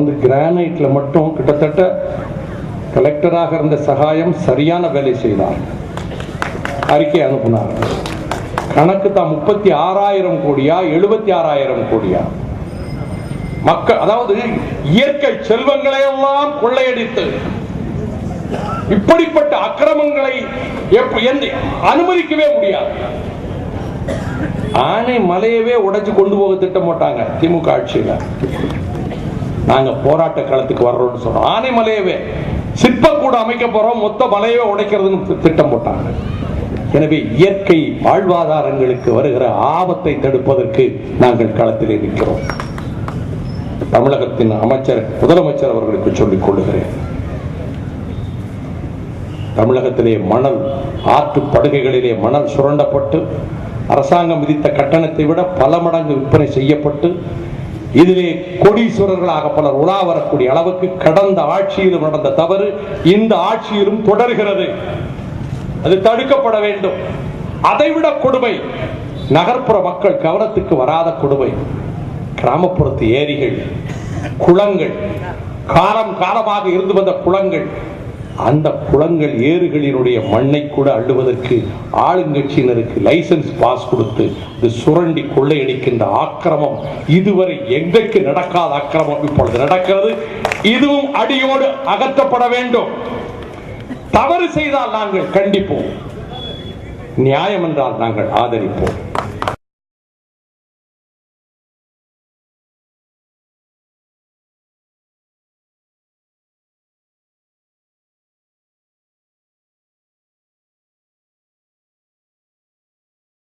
வந்து கிரானைட்டில் மட்டும் கிட்டத்தட்ட கலெக்டராக இருந்த சகாயம் சரியான வேலை செய்தார் அறிக்கை அனுப்பினார். கணக்கு தான் முப்பத்தி ஆறாயிரம் கோடியா எழுபத்தி ஆறாயிரம் கோடியா? மக்கள் அதாவது இயற்கை செல்வங்களை எல்லாம் கொள்ளையடித்து இப்படிப்பட்ட அக்கிரமங்களை அனுமதிக்கவே முடியாது. ஆனை மலையவே உடைச்சு கொண்டு போக திட்டம் போட்டாங்க திமுக ஆட்சியில். நாங்கள் போராட்ட களத்துக்கு வர்றோம்னு சொன்னோம். ஆனை மலையவே சிற்பக்கூட அமைக்க போறோம் மொத்த மலையவே உடைக்கிறதுன்னு திட்டம் போட்டாங்க. எனவே இயற்கை வாழ்வாதாரங்களுக்கு வருகிற ஆபத்தை தடுப்பதற்கு நாங்கள் களத்திலே நிற்கிறோம். தமிழகத்தின் அமைச்சர் முதலமைச்சர் அவர்களுக்கு சொல்லிக் கொள்ளுகிறேன். தமிழகத்திலே மணல் ஆற்று படுகைகளிலே மணல் சுரண்டப்பட்டு அரசாங்கம் விதித்த கட்டணத்தை விட பல மடங்கு விற்பனை செய்யப்பட்டு இதிலே கொடீஸ்வரர்களாக பலர் உலா வரக்கூடிய அளவுக்கு கடந்த ஆட்சியிலும் நடந்த தவறு இந்த ஆட்சியிலும் தொடர்கிறது. அது தடுக்கப்பட வேண்டும். அதைவிட கொடுமை. நகர்ப்புற மக்கள் கவனத்துக்கு வராத கொடுமை. கிராமப்புறத்து ஏரிகள் குளங்கள் காலம் காலமாக இருந்து வந்த குளங்கள் அந்த குளங்கள் ஏறுகளினுடைய மண்ணை கூட அள்ளுவதற்கு ஆளுங்கட்சியினருக்கு லைசென்ஸ் பாஸ் கொடுத்து இது சுரண்டி கொள்ளையடிக்கின்ற ஆக்கிரமம் இதுவரை எங்கைக்கு நடக்காத ஆக்கிரமம் இப்பொழுது நடக்கிறது. இதுவும் அடியோடு அகற்றப்பட வேண்டும். தவறு செய்தால் நாங்கள் கண்டிப்போம். நியாயம் என்றால் நாங்கள் ஆதரிப்போம்.